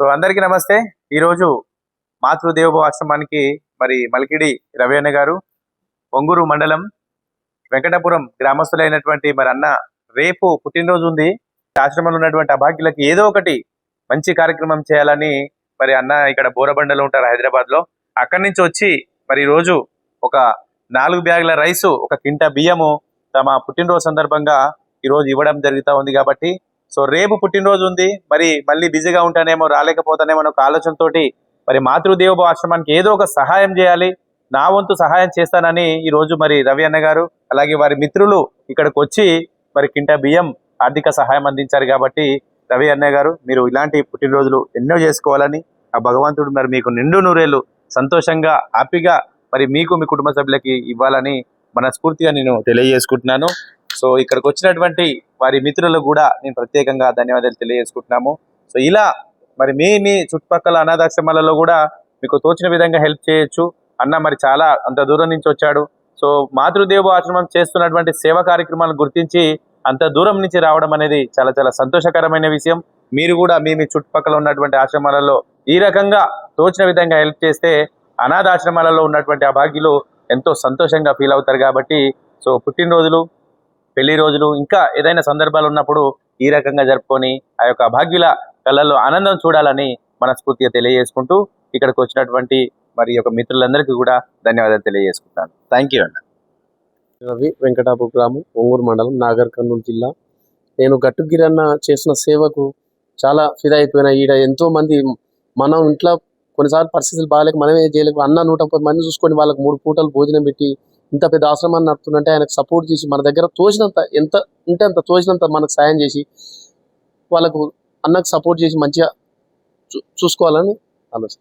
So అందరికీ నమస్తే. ఈరోజు మాతృదేవభవ ఆశ్రమానికి మరి మలికిడి రవి గారు ఒంగూరు మండలం వెంకటపురం గ్రామస్తులైనటువంటి మరి అన్న రేపు పుట్టినరోజు ఉంది. ఆశ్రమంలో ఉన్నటువంటి అభాగ్యులకి ఏదో ఒకటి మంచి కార్యక్రమం చేయాలని మరి అన్న ఇక్కడ బోరబండలో ఉంటారు హైదరాబాద్లో అక్కడి నుంచి వచ్చి మరి రోజు ఒక నాలుగు బ్యాగుల రైసు ఒక కింట బియ్యము తమ పుట్టినరోజు సందర్భంగా ఈ రోజు ఇవ్వడం జరుగుతూ ఉంది కాబట్టి సో రేపు పుట్టినరోజు ఉంది. మరి మళ్ళీ బిజీగా ఉంటానేమో రాలేకపోతానేమో అనే ఒక ఆలోచనతోటి మరి మాతృదేవోభవ ఆశ్రమానికి ఏదో ఒక సహాయం చేయాలి. నా వంతు సహాయం చేస్తానని ఈ రోజు మరి రవి అన్న గారు అలాగే వారి మిత్రులు ఇక్కడికి వచ్చి మరి కింట బియ్యం ఆర్థిక సహాయం అందించారు కాబట్టి రవి అన్నయ్య గారు మీరు ఇలాంటి పుట్టినరోజులు ఎన్నో చేసుకోవాలని ఆ భగవంతుడు మరి మీకు నిండు నూరేళ్ళు సంతోషంగా హ్యాపీగా మరి మీకు మీ కుటుంబ సభ్యులకి ఇవ్వాలని మనస్ఫూర్తిగా నేను తెలియజేసుకుంటున్నాను. సో ఇక్కడికి వచ్చినటువంటి వారి మిత్రులకు కూడా నేను ప్రత్యేకంగా ధన్యవాదాలు తెలియజేసుకుంటున్నాము. సో ఇలా మరి మీ మీ చుట్టుపక్కల అనాథాశ్రమాలలో కూడా మీకు తోచిన విధంగా హెల్ప్ చేయొచ్చు. అన్న మరి చాలా అంత దూరం నుంచి వచ్చాడు. సో మాతృదేవ ఆశ్రమం చేస్తున్నటువంటి సేవ కార్యక్రమాలను గుర్తించి అంత దూరం నుంచి రావడం అనేది చాలా చాలా సంతోషకరమైన విషయం. మీరు కూడా మీ మీ చుట్టుపక్కల ఉన్నటువంటి ఆశ్రమాలలో ఈ రకంగా తోచిన విధంగా హెల్ప్ చేస్తే అనాథాశ్రమాలలో ఉన్నటువంటి అభాగ్యులు ఎంతో సంతోషంగా ఫీల్ అవుతారు కాబట్టి సో పుట్టినరోజులు పెళ్ళి రోజులు ఇంకా ఏదైనా సందర్భాలు ఉన్నప్పుడు ఈ రకంగా జరుపుకొని ఆ యొక్క అభాగ్యుల కళ్ళల్లో ఆనందం చూడాలని మనస్ఫూర్తిగా తెలియజేసుకుంటూ ఇక్కడికి వచ్చినటువంటి మరి యొక్క మిత్రులందరికీ కూడా ధన్యవాదాలు తెలియజేసుకుంటాను. థ్యాంక్ యూ అన్న. రవి వెంకటాపు గ్రామం ఒంగూరు మండలం నాగర్ కర్నూలు జిల్లా. నేను గట్టుగిరన్న చేసిన సేవకు చాలా ఫిదా అయిపోయిన ఈడ ఎంతో మంది మనం ఇంట్లో కొన్నిసార్లు పరిస్థితులు బాగాలేక మనమే చేయలేక అన్న నూట ముప్పై మంది చూసుకొని వాళ్ళకి మూడు పూటలు భోజనం పెట్టి ఇంత పెద్ద ఆశ్రమాన్ని నడుపుతుందంటే ఆయనకు సపోర్ట్ చేసి మన దగ్గర తోచినంత ఎంత ఉంటే అంత తోచినంత మనకు సాయం చేసి వాళ్ళకు అన్నకు సపోర్ట్ చేసి మంచిగా చూ- చూసుకోవాలని ఆలోచన.